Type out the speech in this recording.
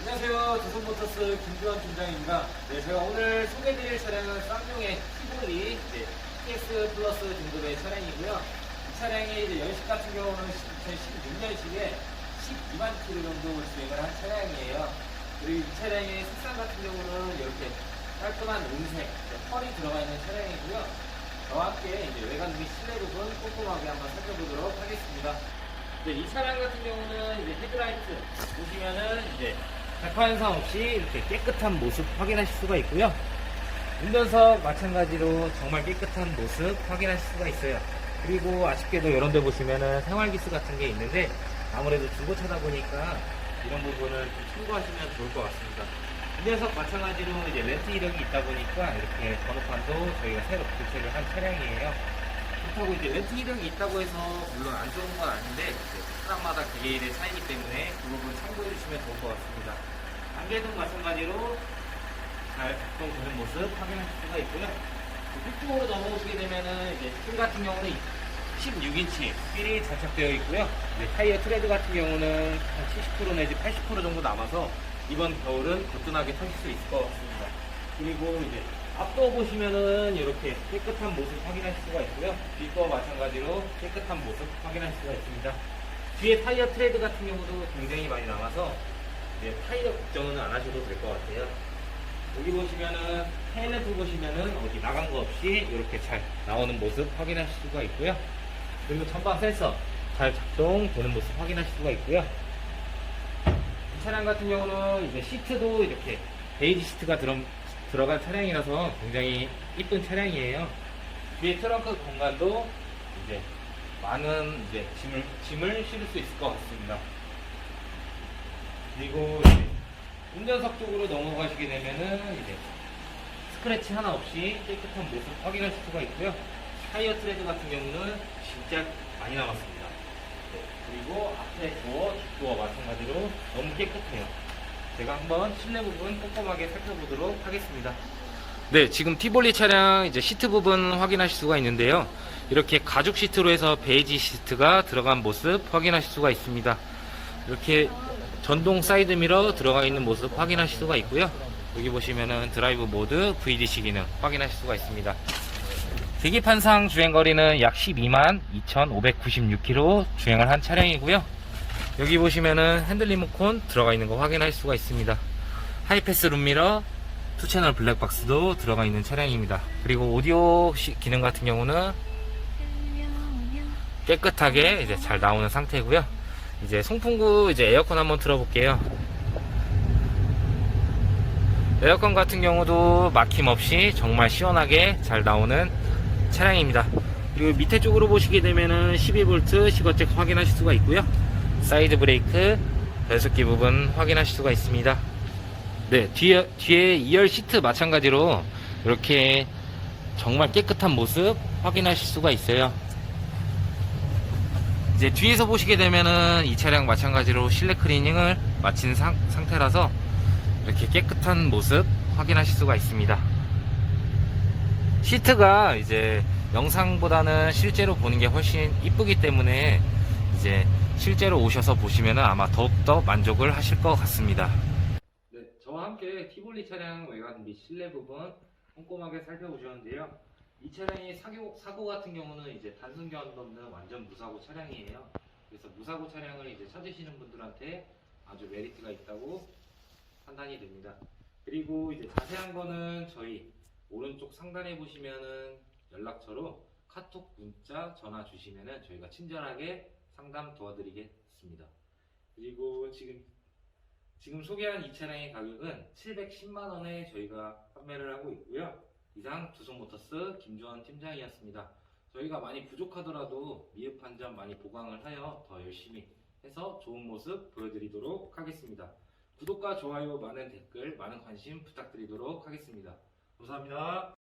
안녕하세요. 두손모터스 김주환 팀장입니다. 네, 제가 오늘 소개해드릴 차량은 쌍용의 티볼리 네, TX 플러스 등급의 차량이고요. 이 차량의 이제 연식 같은 경우는 2016년식에 12만 킬로 정도 주행을 한 차량이에요. 그리고 이 차량의 색상 같은 경우는 이렇게 깔끔한 은색, 네, 펄이 들어가 있는 차량이고요. 저와 함께 이제 외관 및 실내 부분 꼼꼼하게 한번 살펴보도록 하겠습니다. 네, 이 차량 같은 경우는 이제 헤드라이트 보시면은 이제 백화 현상 없이 이렇게 깨끗한 모습 확인하실 수가 있고요. 운전석 마찬가지로 정말 깨끗한 모습 확인하실 수가 있어요. 그리고 아쉽게도 이런 데 보시면은 생활기스 같은 게 있는데 아무래도 중고차다 보니까 이런 부분을 좀 참고하시면 좋을 것 같습니다. 운전석 마찬가지로 이제 렌트 이력이 있다 보니까 이렇게 번호판도 저희가 새로 교체를 한 차량이에요. 그렇다고 이제 렌트 이력이 있다고 해서 물론 안 좋은 건 아닌데 사람마다 개개인의 차이기 때문에 그 부분 참고해 주시면 좋을 것 같습니다. 안개등 마찬가지로 잘 작동 되는 모습 확인하실 수가 있고요. 휘쪽으로 넘어오시게 되면은 이제 휠 같은 경우는 16인치 휠이 장착되어 있고요. 타이어 트레드 같은 경우는 한 70% 내지 80% 정도 남아서 이번 겨울은 거뜬하게 타실 수 있을 것 같습니다. 그리고 이제 앞도 보시면은 이렇게 깨끗한 모습 확인하실 수가 있고요. 뒷도 마찬가지로 깨끗한 모습 확인하실 수가 있습니다. 뒤에 타이어 트레드 같은 경우도 굉장히 많이 남아서 이제 타이어 걱정은 안 하셔도 될 것 같아요. 여기 보시면은 헤일램프 보시면은 어디 나간 거 없이 이렇게 잘 나오는 모습 확인하실 수가 있고요. 그리고 전방 센서 잘 작동되는 모습 확인하실 수가 있고요. 이 차량 같은 경우는 이제 시트도 이렇게 베이지 시트가 들어, 들어간 차량이라서 굉장히 이쁜 차량이에요. 뒤에 트렁크 공간도 이제 많은 이제 짐을, 짐을 실을 수 있을 것 같습니다. 그리고 운전석 쪽으로 넘어가시게 되면은 이제 스크래치 하나 없이 깨끗한 모습 확인하실 수가 있고요. 타이어 트레드 같은 경우는 진짜 많이 남았습니다. 네, 그리고 앞에 도어, 뒷 도어 마찬가지로 너무 깨끗해요. 제가 한번 실내 부분 꼼꼼하게 살펴보도록 하겠습니다. 네, 지금 티볼리 차량 이제 시트 부분 확인하실 수가 있는데요. 이렇게 가죽 시트로 해서 베이지 시트가 들어간 모습 확인하실 수가 있습니다. 이렇게 전동 사이드 미러 들어가 있는 모습 확인하실 수가 있고요. 여기 보시면은 드라이브 모드 VDC 기능 확인하실 수가 있습니다. 계기판상 주행거리는 약 12만 2,596km 주행을 한 차량이고요. 여기 보시면은 핸들 리모컨 들어가 있는 거 확인할 수가 있습니다. 하이패스 룸미러, 투채널 블랙박스도 들어가 있는 차량입니다. 그리고 오디오 시- 기능 같은 경우는 깨끗하게 이제 잘 나오는 상태고요. 이제 송풍구 이제 에어컨 한번 틀어볼게요. 에어컨 같은 경우도 막힘 없이 정말 시원하게 잘 나오는 차량입니다. 그리고 밑에 쪽으로 보시게 되면은 12V 시거잭 확인하실 수가 있고요. 사이드 브레이크, 변속기 부분 확인하실 수가 있습니다. 네, 뒤에, 뒤에 2열 시트 마찬가지로 이렇게 정말 깨끗한 모습 확인하실 수가 있어요. 이제 뒤에서 보시게 되면은 이 차량 마찬가지로 실내 클리닝을 마친 상, 상태라서 이렇게 깨끗한 모습 확인하실 수가 있습니다. 시트가 이제 영상보다는 실제로 보는 게 훨씬 이쁘기 때문에 이제 실제로 오셔서 보시면은 아마 더욱더 만족을 하실 것 같습니다. 네, 저와 함께 티볼리 차량 외관 및 실내 부분 꼼꼼하게 살펴보셨는데요. 이 차량이 사고, 사고 같은 경우는 이제 단순 교환 없는 완전 무사고 차량이에요. 그래서 무사고 차량을 이제 찾으시는 분들한테 아주 메리트가 있다고 판단이 됩니다. 그리고 이제 자세한 거는 저희 오른쪽 상단에 보시면은 연락처로 카톡, 문자, 전화 주시면은 저희가 친절하게 상담 도와드리겠습니다. 그리고 지금 지금 소개한 이 차량의 가격은 710만 원에 저희가 판매를 하고 있고요. 이상 두성모터스 김주환 팀장이었습니다. 저희가 많이 부족하더라도 미흡한 점 많이 보강을 하여 더 열심히 해서 좋은 모습 보여드리도록 하겠습니다. 구독과 좋아요, 많은 댓글, 많은 관심 부탁드리도록 하겠습니다. 감사합니다.